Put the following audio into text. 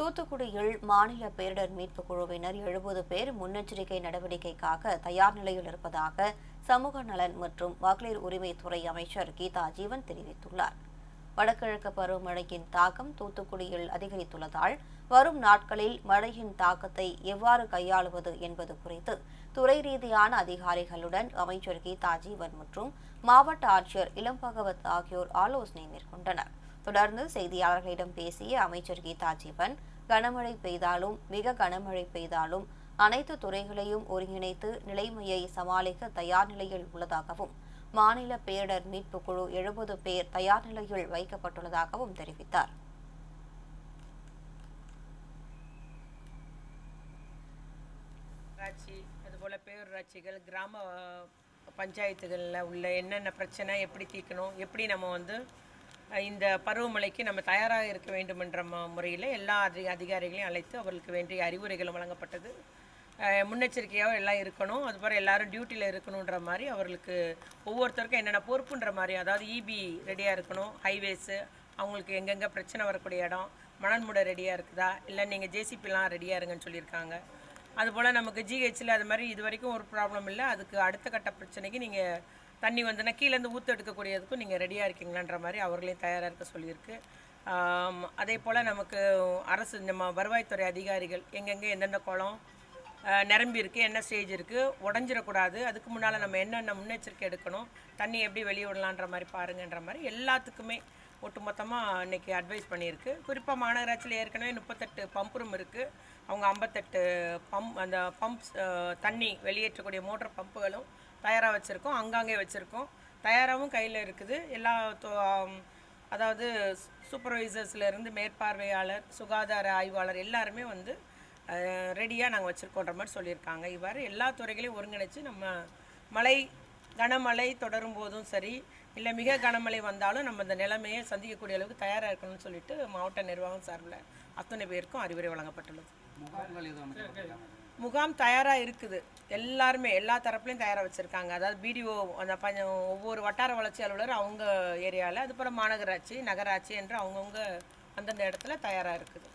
தூத்துக்குடியில் மாநில பேரிடர் மீட்புக் குழுவினர் எழுபது பேர் முன்னெச்சரிக்கை நடவடிக்கைக்காக தயார் நிலையில் இருப்பதாக சமூக நலன் மற்றும் மகளிர் உரிமைத்துறை அமைச்சர் கீதா ஜீவன் தெரிவித்துள்ளார். வடகிழக்கு பருவமழையின் தாக்கம் தூத்துக்குடியில் அதிகரித்துள்ளதால் வரும் நாட்களில் மழையின் தாக்கத்தை எவ்வாறு கையாளுவது என்பது குறித்து துறை ரீதியான அதிகாரிகளுடன் அமைச்சர் கீதா ஜீவன் மற்றும் மாவட்ட ஆட்சியர் இளம்பகவத் ஆகியோர் ஆலோசனை மேற்கொண்டனர். தொடர்ந்து செய்தியாளர்களிடம் பேசிய அமைச்சர் கீதா ஜீவன் கனமழை பெய்தாலும் மிக கனமழை பெய்தாலும் அனைத்து துறைகளையும் ஒருங்கிணைத்து நிலைமையை சமாளிக்க தயார் நிலையில் உள்ளதாகவும் மாநில பேரிடர் மீட்பு குழு எழுபது பேர் தயார் நிலையில் வைக்கப்பட்டுள்ளதாகவும் தெரிவித்தார். ஊராட்சி அதுபோல் பேரூராட்சிகள் கிராம பஞ்சாயத்துகளில் உள்ள என்னென்ன பிரச்சனை எப்படி தீர்க்கணும் எப்படி நம்ம வந்து இந்த பருவமழைக்கு நம்ம தயாராக இருக்க வேண்டுமென்ற ம முறையில் எல்லா அதி அதிகாரிகளையும் அழைத்து அவர்களுக்கு வேண்டிய அறிவுரைகளும் வழங்கப்பட்டது. முன்னெச்சரிக்கையாக எல்லாம் இருக்கணும். அதுபோல் எல்லாரும் டியூட்டியில் இருக்கணுன்ற மாதிரி அவர்களுக்கு ஒவ்வொருத்தருக்கும் என்னென்ன பொறுப்புன்ற மாதிரி அதாவது இபி ரெடியாக இருக்கணும் ஹைவேஸு அவங்களுக்கு எங்கெங்கே பிரச்சனை வரக்கூடிய இடம் மணன்முடை மூட ரெடியாக இருக்குதா இல்லை நீங்கள் ஜேசிபிலாம் ரெடியாக இருங்கன்னு சொல்லியிருக்காங்க. அதுபோல் நமக்கு ஜிஹெச்சில் அது மாதிரி இது வரைக்கும் ஒரு ப்ராப்ளம் இல்லை. அதுக்கு அடுத்த கட்ட பிரச்சனைக்கு நீங்கள் தண்ணி வந்துன்னா கீழேருந்து ஊற்று எடுக்கக்கூடியதுக்கும் நீங்கள் ரெடியாக இருக்கீங்களான்ற மாதிரி அவர்களையும் தயாராக இருக்க சொல்லியிருக்கு. அதே போல் நமக்கு அரசு நம்ம வருவாய்த்துறை அதிகாரிகள் எங்கெங்கே எந்தெந்த குளம் நிரம்பி இருக்குது என்ன ஸ்டேஜ் இருக்குது உடஞ்சிடக்கூடாது. அதுக்கு முன்னால் நம்ம என்னென்ன முன்னெச்சரிக்கை எடுக்கணும் தண்ணி எப்படி வெளியே விடலான்ற மாதிரி பாருங்கன்ற மாதிரி எல்லாத்துக்குமே ஒட்டுமொத்தமாக இன்னைக்கு அட்வைஸ் பண்ணியிருக்கு. குறிப்பாக மாநகராட்சியில் ஏற்கனவே முப்பத்தெட்டு பம்ப் ரூம் இருக்குது அவங்க ஐம்பத்தெட்டு பம்ப் அந்த பம்ப்ஸ் தண்ணி வெளியேற்றக்கூடிய மோட்டர் பம்புகளும் தயாராக வச்சுருக்கோம் அங்கங்கே வச்சுருக்கோம். தயாராகவும் கையில் இருக்குது. எல்லா தொ- அதாவது சூப்பர்வைசர்ஸ்லேருந்து மேற்பார்வையாளர் சுகாதார ஆய்வாளர் எல்லாருமே வந்து ரெடியாக நாங்கள் வச்சுருக்கோன்ற மாதிரி சொல்லியிருக்காங்க. இவ்வாறு எல்லா துறைகளையும் ஒருங்கிணைச்சு நம்ம மழை கனமழை தொடரும் போதும் சரி இல்லை மிக கனமழை வந்தாலும் நம்ம இந்த நிலைமையை சந்திக்கக்கூடிய அளவுக்கு தயாராக இருக்கணும்னு சொல்லிட்டு மாவட்ட நிர்வாகம் சார்பில் அத்தனை பேருக்கும் அறிவுரை வழங்கப்பட்டுள்ளது. முகாம் தயாராக இருக்குது. எல்லாருமே எல்லா தரப்புலையும் தயாராக வச்சுருக்காங்க. அதாவது பிடிஓ அந்த பஞ்சம் ஒவ்வொரு வட்டார வளர்ச்சி அலுவலர் அவங்க ஏரியாவில் அதுபோல் மாநகராட்சி நகராட்சி என்று அவங்கவுங்க அந்தந்த இடத்துல தயாராக இருக்குது.